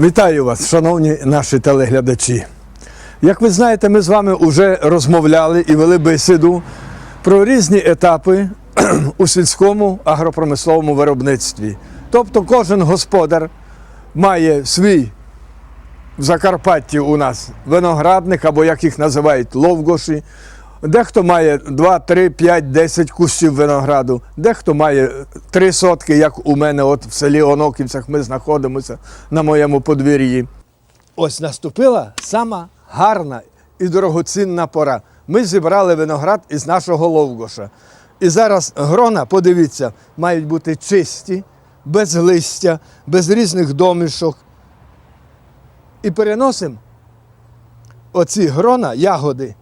Вітаю вас, шановні наші телеглядачі. Як ви знаєте, ми з вами вже розмовляли і вели бесіду про різні етапи у сільському агропромисловому виробництві. Тобто кожен господар має свій в Закарпатті у нас виноградник, або як їх називають ловгоші. Дехто має 2, 3, 5, 10 кущів винограду, дехто має 3 сотки, як у мене от в селі Оноківцях ми знаходимося на моєму подвір'ї. Ось наступила сама гарна і дорогоцінна пора. Ми зібрали виноград із нашого ловгоша. І зараз грона, подивіться, мають бути чисті, без листя, без різних домішок. І переносимо оці грона, ягоди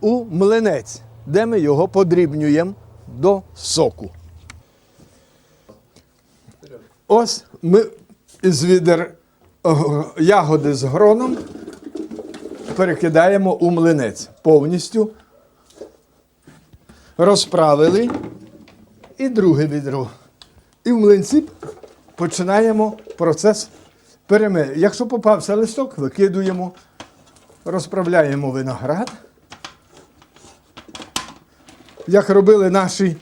у млинець, де ми його подрібнюємо до соку. Ось ми із відер е, ягоди з гроном перекидаємо у млинець повністю. Розправили і друге відро. І в млинці починаємо процес перемелення. Якщо попався листок, викидуємо, розправляємо виноград. Як робили наші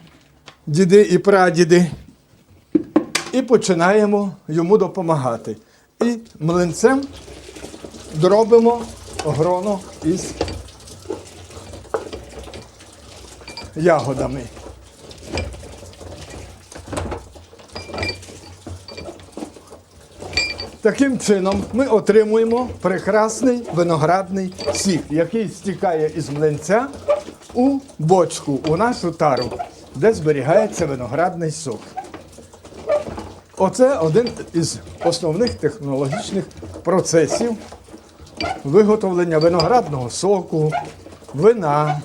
діди і прадіди, і починаємо йому допомагати. І млинцем дробимо гроно із ягодами. Таким чином ми отримуємо прекрасний виноградний сік, який стікає із млинця у бочку, у нашу тару, де зберігається виноградний сок. Оце один із основних технологічних процесів виготовлення виноградного соку, вина.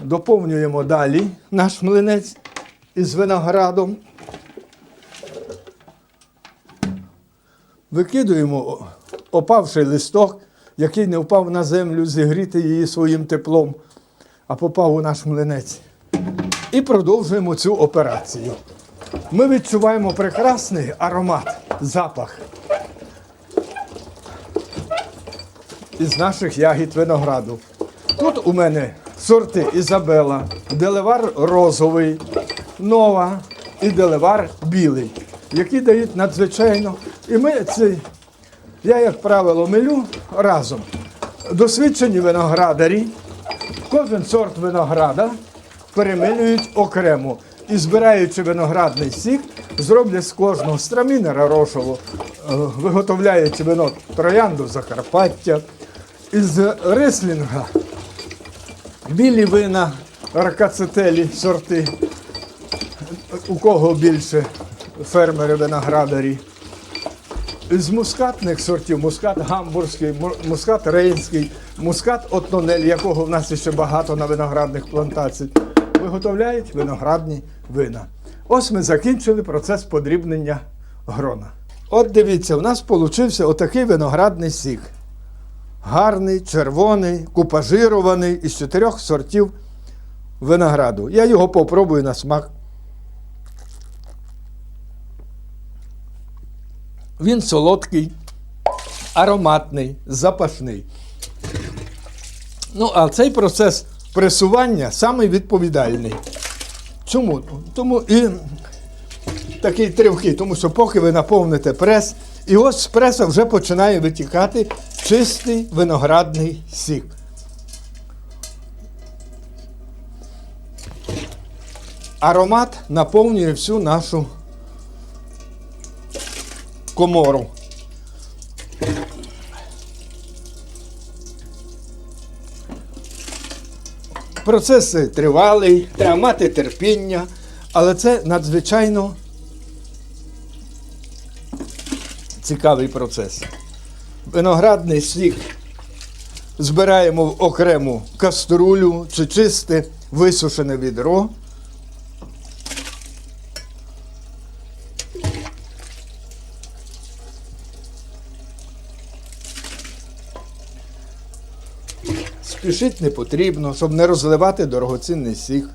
Доповнюємо далі наш млинець із виноградом. Викидуємо опавший листок, який не впав на землю, зігріти її своїм теплом, а попав у наш млинець. І продовжуємо цю операцію. Ми відчуваємо прекрасний аромат, запах із наших ягід винограду. Тут у мене сорти Ізабела, деливар розовий, нова і деливар білий, які дають надзвичайно. І ми цей, я, як правило, милю разом. Досвідчені виноградарі, кожен сорт винограда перемилюють окремо і збираючи виноградний сік, зроблять з кожного страмінера рошову, е, виготовляючи вино троянду Закарпаття, із рислінга білі вина, ракацетелі сорти, у кого більше фермери виноградарі. З мускатних сортів мускат гамбурзький, мускат рейнський, мускат отнонель, якого в нас ще багато на виноградних плантаціях, виготовляють виноградні вина. Ось ми закінчили процес подрібнення грона. От дивіться, в нас получився отакий виноградний сік. Гарний, червоний, купажирований із чотирьох сортів винограду. Я його попробую на смак. Він солодкий, ароматний, запашний. Ну, а цей процес пресування самий відповідальний. Чому? Тому і такий тривкий, тому що поки ви наповните прес, і ось з преса вже починає витікати чистий виноградний сік. Аромат наповнює всю нашу комору. Процес тривалий, треба мати терпіння, але це надзвичайно цікавий процес. Виноградний сік збираємо в окрему каструлю чи чисте висушене відро. Спішити не потрібно, щоб не розливати дорогоцінний сік.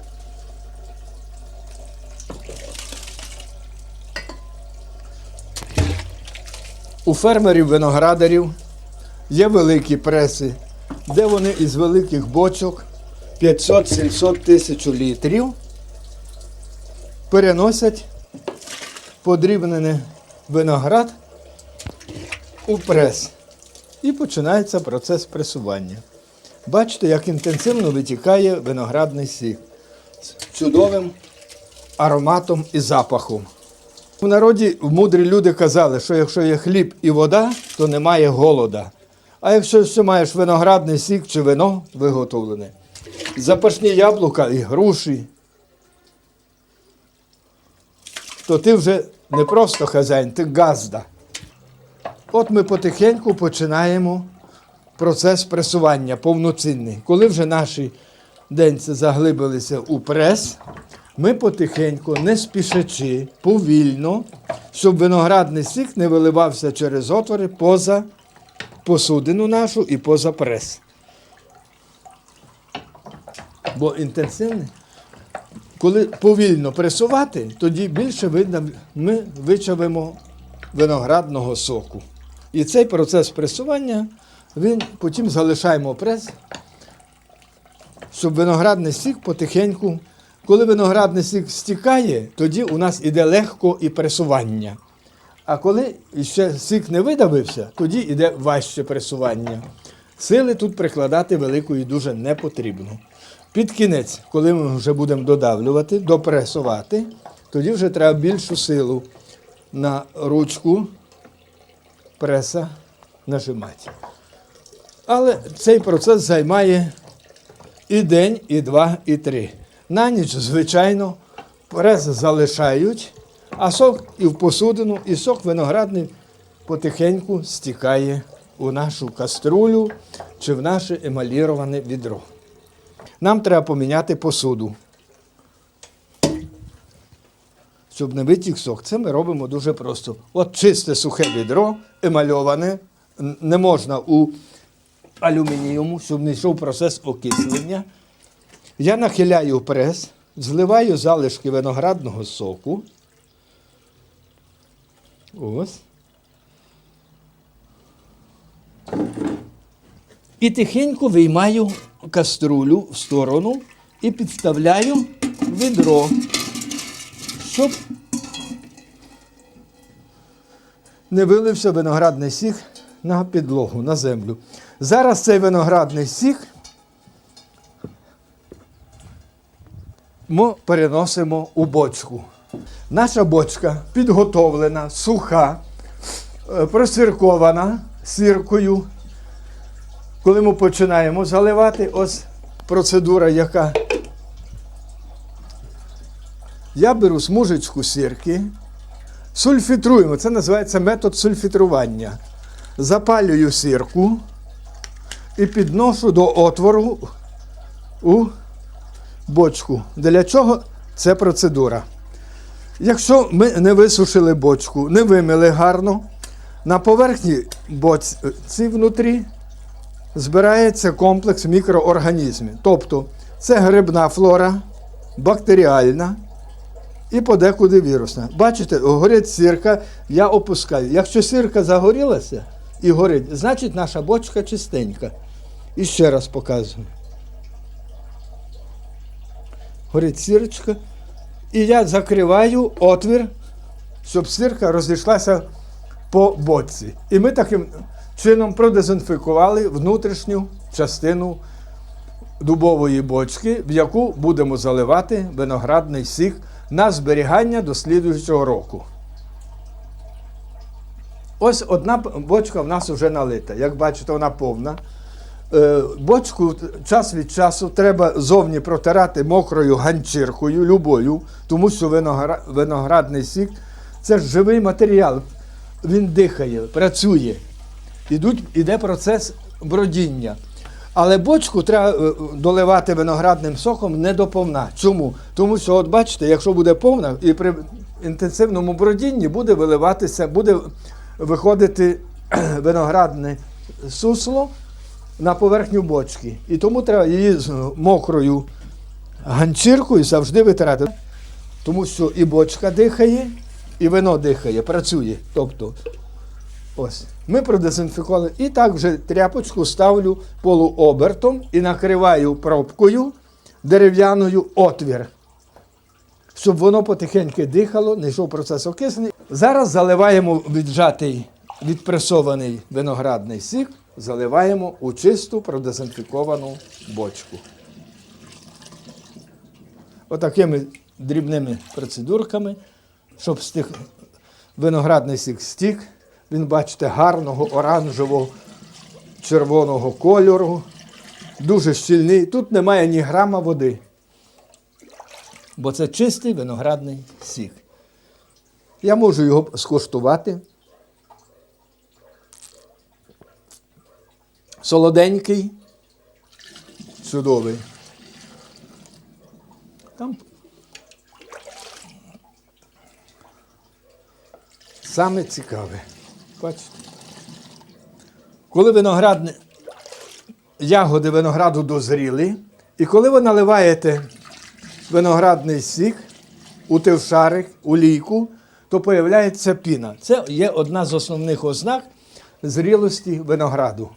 У фермерів-виноградарів є великі преси, де вони із великих бочок 500-700 тисяч літрів переносять подрібнений виноград у прес. І починається процес пресування. Бачите, як інтенсивно витікає виноградний сік з чудовим ароматом і запахом. У народі мудрі люди казали, що якщо є хліб і вода, то немає голода. А якщо ще маєш виноградний сік чи вино виготовлене, запашні яблука і груші, то ти вже не просто хазяїн, ти газда. От ми потихеньку починаємо процес пресування повноцінний. Коли вже наші денці заглибилися у прес, ми потихеньку, не спішачи, повільно, щоб виноградний сік не виливався через отвори поза посудину нашу і поза прес. Бо інтенсивний. Коли повільно пресувати, тоді більше видно, ми вичавимо виноградного соку. І цей процес пресування, він потім залишаємо прес, щоб виноградний сік потихеньку. Коли виноградний сік стікає, тоді у нас іде легко і пресування. А коли ще сік не видавився, тоді йде важче пресування. Сили тут прикладати великої дуже не потрібно. Під кінець, коли ми вже будемо додавлювати, допресувати, тоді вже треба більшу силу на ручку преса нажимати. Але цей процес займає і день, і два, і три. На ніч, звичайно, прес залишають, а сок і в посудину, і сок виноградний потихеньку стікає у нашу каструлю чи в наше емаліроване відро. Нам треба поміняти посуду. Щоб не витік сок, це ми робимо дуже просто. От чисте сухе відро, емальоване, не можна у алюмініуму, щоб не йшов процес окислення. Я нахиляю прес, зливаю залишки виноградного соку. Ось. І тихенько виймаю каструлю в сторону і підставляю відро, щоб не вилився виноградний сік на підлогу, на землю. Зараз цей виноградний сік ми переносимо у бочку. Наша бочка підготовлена, суха, е, просіркована сіркою. Коли ми починаємо заливати, ось процедура, яка. Я беру смужечку сірки, сульфітруємо, це називається метод сульфітрування. Запалюю сірку і підношу до отвору у бочку. Для чого це процедура? Якщо ми не висушили бочку, не вимили гарно, на поверхні бочці внутрі збирається комплекс мікроорганізмів. Тобто це грибна флора, бактеріальна і подекуди вірусна. Бачите, горить сірка, я опускаю. Якщо сірка загорілася і горить, значить наша бочка чистенька. І ще раз показую. Горить сірочка. І я закриваю отвір, щоб сірка розійшлася по бочці. І ми таким чином продезінфікували внутрішню частину дубової бочки, в яку будемо заливати виноградний сік на зберігання до слідуючого року. Ось одна бочка в нас вже налита. Як бачите, вона повна. Е, Бочку час від часу треба зовні протирати мокрою ганчіркою, любою, тому що виноградний сік це живий матеріал. Він дихає, працює. Ідуть, іде процес бродіння. Але бочку треба е, доливати виноградним соком не доповна. Чому? Тому що, от бачите, якщо буде повна, і при інтенсивному бродінні буде виливатися, буде виходити виноградне сусло, на поверхню бочки. І тому треба її з мокрою ганчіркою завжди витирати. Тому що і бочка дихає, і вино дихає, працює. Тобто, ось. Ми продезінфікували. І так вже тряпочку ставлю полуобертом і накриваю пробкою дерев'яною отвір. Щоб воно потихеньку дихало, не йшов процес окиснення. Зараз заливаємо віджатий, відпресований виноградний сік, заливаємо у чисту продезінфіковану бочку. Отакими дрібними процедурками, щоб стих, виноградний сік стік. Він, бачите, гарного оранжевого червоного кольору, дуже щільний. Тут немає ні грама води, бо це чистий виноградний сік. Я можу його скуштувати. Солоденький, чудовий. Там саме цікаве. Бачите? Коли виноградне, ягоди винограду дозріли, і коли ви наливаєте виноградний сік у тившарик, у лійку, то появляється піна. Це є одна з основних ознак зрілості винограду.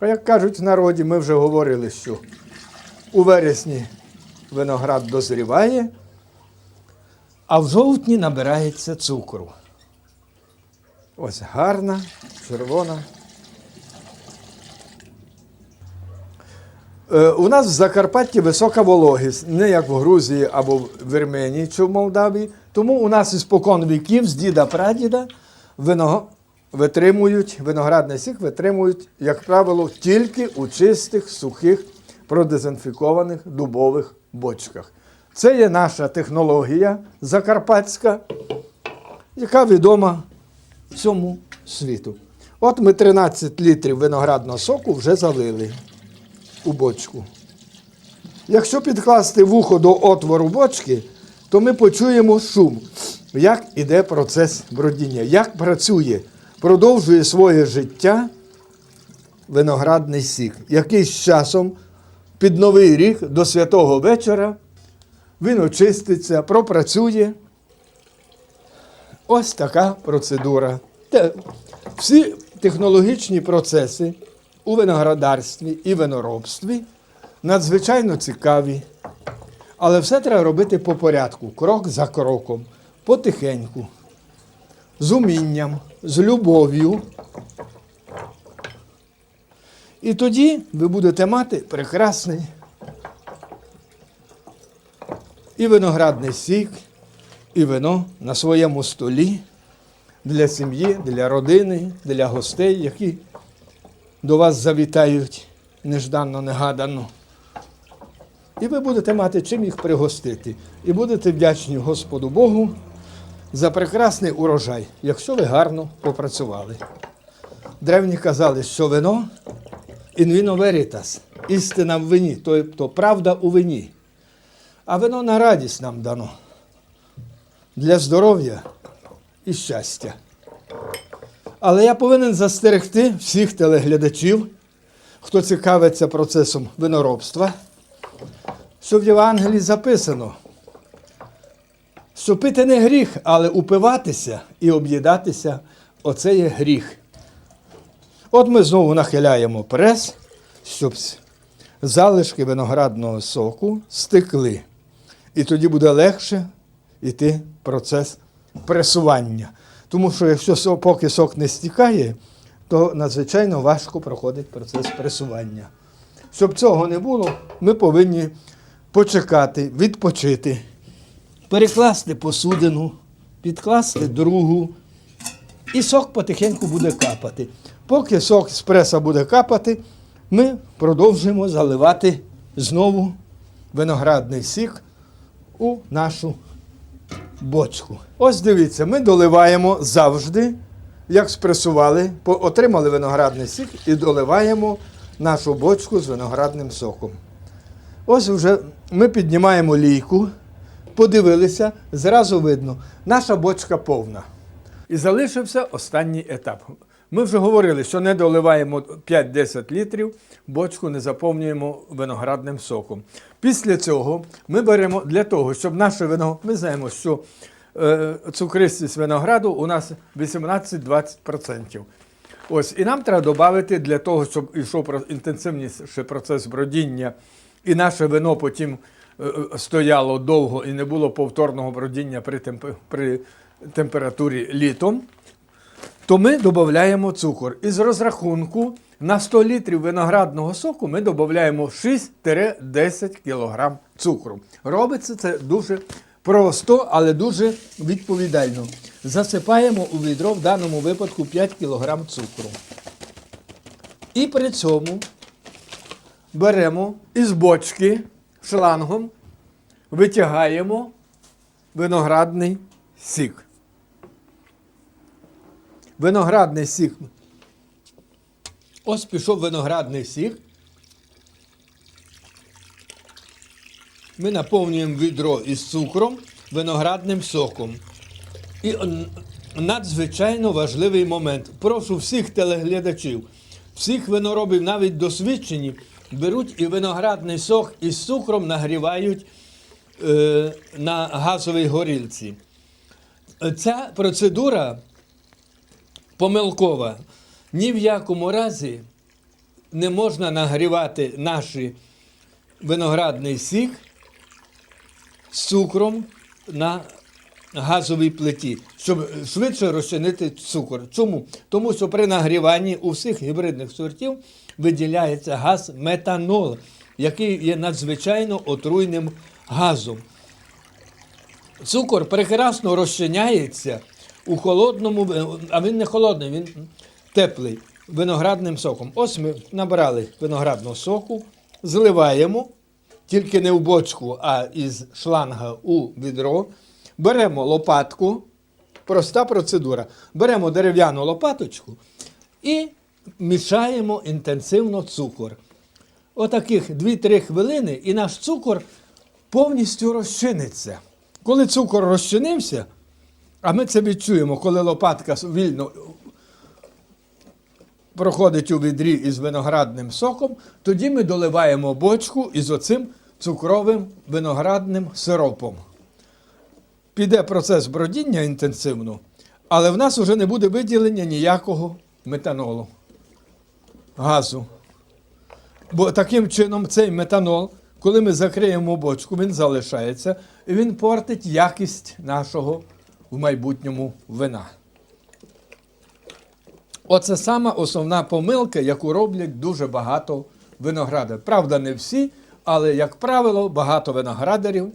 А як кажуть в народі, ми вже говорили, що у вересні виноград дозріває, а в жовтні набирається цукру. Ось гарна, червона. Е, У нас в Закарпатті висока вологість, не як в Грузії або в Вірменії чи в Молдавії. Тому у нас із покон віків, з діда прадіда, вино витримують, виноградний сік витримують, як правило, тільки у чистих, сухих, продезінфікованих дубових бочках. Це є наша технологія закарпатська, яка відома всьому світу. От ми 13 літрів виноградного соку вже залили у бочку. Якщо підкласти вухо до отвору бочки, то ми почуємо шум, як іде процес бродіння, як працює, продовжує своє життя виноградний сік, який з часом під новий рік до святого вечора він очиститься, пропрацює. Ось така процедура. Всі технологічні процеси у виноградарстві і виноробстві надзвичайно цікаві. Але все треба робити по порядку, крок за кроком, потихеньку, з умінням, з любов'ю. І тоді ви будете мати прекрасний і виноградний сік, і вино на своєму столі для сім'ї, для родини, для гостей, які до вас завітають нежданно, негадано. І ви будете мати чим їх пригостити. І будете вдячні Господу Богу за прекрасний урожай, якщо ви гарно попрацювали. Древні казали, що вино in vino veritas, істина в вині, тобто правда у вині. А вино на радість нам дано для здоров'я і щастя. Але я повинен застерегти всіх телеглядачів, хто цікавиться процесом виноробства, що в Євангелії записано, що пити не гріх, але упиватися і об'їдатися оце є гріх. От ми знову нахиляємо прес, щоб залишки виноградного соку стекли. І тоді буде легше йти процес пресування. Тому що якщо поки сок не стікає, то надзвичайно важко проходить процес пресування. Щоб цього не було, ми повинні почекати, відпочити, перекласти посудину, підкласти другу, і сок потихеньку буде капати. Поки сок з преса буде капати, ми продовжуємо заливати знову виноградний сік у нашу бочку. Ось дивіться, ми доливаємо завжди, як спресували, отримали виноградний сік і доливаємо нашу бочку з виноградним соком. Ось вже ми піднімаємо лійку, подивилися, зразу видно, наша бочка повна. І залишився останній етап. Ми вже говорили, що не доливаємо 5-10 літрів, бочку не заповнюємо виноградним соком. Після цього ми беремо для того, щоб наше вино, ми знаємо, що е, цукристість винограду у нас 18-20%. Ось, і нам треба додати для того, щоб йшов інтенсивніший процес бродіння, і наше вино потім стояло довго і не було повторного бродіння при, при температурі літом, то ми додаємо цукор. Із розрахунку на 100 літрів виноградного соку ми додаємо 6-10 кг цукру. Робиться це дуже просто, але дуже відповідально. Засипаємо у відро в даному випадку 5 кг цукру. І при цьому беремо із бочки шлангом, витягаємо виноградний сік. Виноградний сік. Ось пішов виноградний сік. Ми наповнюємо відро із цукром, виноградним соком. І надзвичайно важливий момент. Прошу всіх телеглядачів, всіх виноробів, навіть досвідчені, беруть і виноградний сок із цукром нагрівають е, на газовій горілці. Ця процедура помилкова. Ні в якому разі не можна нагрівати наш виноградний сік з цукром на газовій плиті, щоб швидше розчинити цукор. Чому? Тому що при нагріванні у всіх гібридних сортів виділяється газ метанол, який є надзвичайно отруйним газом. Цукор прекрасно розчиняється у холодному, ви- а він не холодний, він теплий виноградним соком. Ось ми набрали виноградного соку, зливаємо, тільки не в бочку, а із шланга у відро. Беремо лопатку, проста процедура. Беремо дерев'яну лопаточку і мішаємо інтенсивно цукор. Отаких 2-3 хвилини, і наш цукор повністю розчиниться. Коли цукор розчинився, а ми це відчуємо, коли лопатка вільно проходить у відрі із виноградним соком, тоді ми доливаємо бочку із оцим цукровим виноградним сиропом. Піде процес бродіння інтенсивно, але в нас вже не буде виділення ніякого метанолу, газу. Бо таким чином цей метанол, коли ми закриємо бочку, він залишається і він портить якість нашого в майбутньому вина. Оце сама основна помилка, яку роблять дуже багато виноградарів. Правда, не всі, але, як правило, багато виноградарів.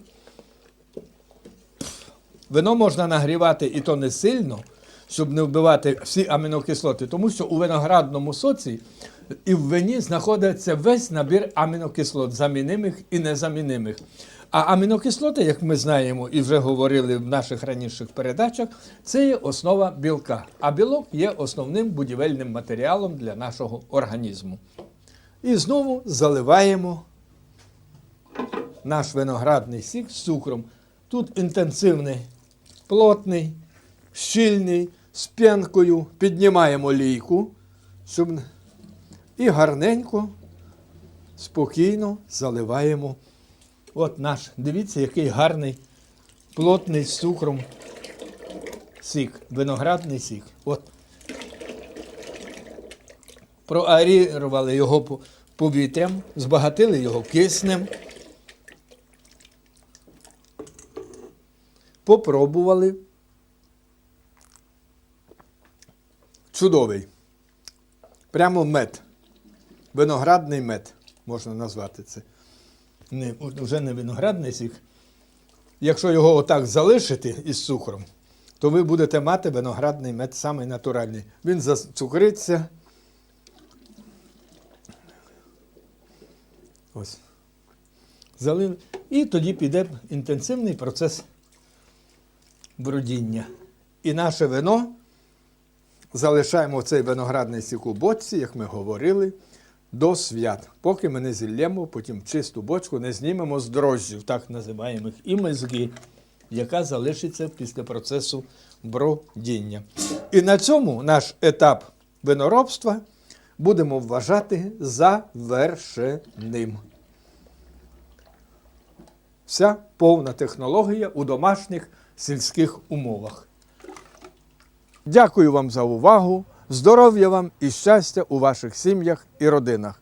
Вино можна нагрівати і то не сильно, щоб не вбивати всі амінокислоти, тому що у виноградному соці і в вині знаходиться весь набір амінокислот, замінимих і незамінимих. А амінокислоти, як ми знаємо і вже говорили в наших раніших передачах, це є основа білка. А білок є основним будівельним матеріалом для нашого організму. І знову заливаємо наш виноградний сік з цукром. Тут інтенсивний, плотний, щільний, з п'янкою. Піднімаємо лійку, щоб... і гарненько, спокійно заливаємо. От наш, дивіться, який гарний, плотний з цукром сік, виноградний сік. От. Проаерували його повітрям, збагатили його киснем. Попробували. Чудовий. Прямо мед. Виноградний мед, можна назвати це. Не, вже не виноградний сік. Якщо його отак залишити із цукром, то ви будете мати виноградний мед самий натуральний. Він зацукриться. Ось. Залив. І тоді піде інтенсивний процес бродіння. І наше вино залишаємо цей виноградний сік у бочці, як ми говорили, до свят, поки ми не зіллємо потім чисту бочку, не знімемо з дрожжів, так називаємо і мезги, яка залишиться після процесу бродіння. І на цьому наш етап виноробства будемо вважати завершеним. Вся повна технологія у домашніх сільських умовах. Дякую вам за увагу. Здоров'я вам і щастя у ваших сім'ях і родинах.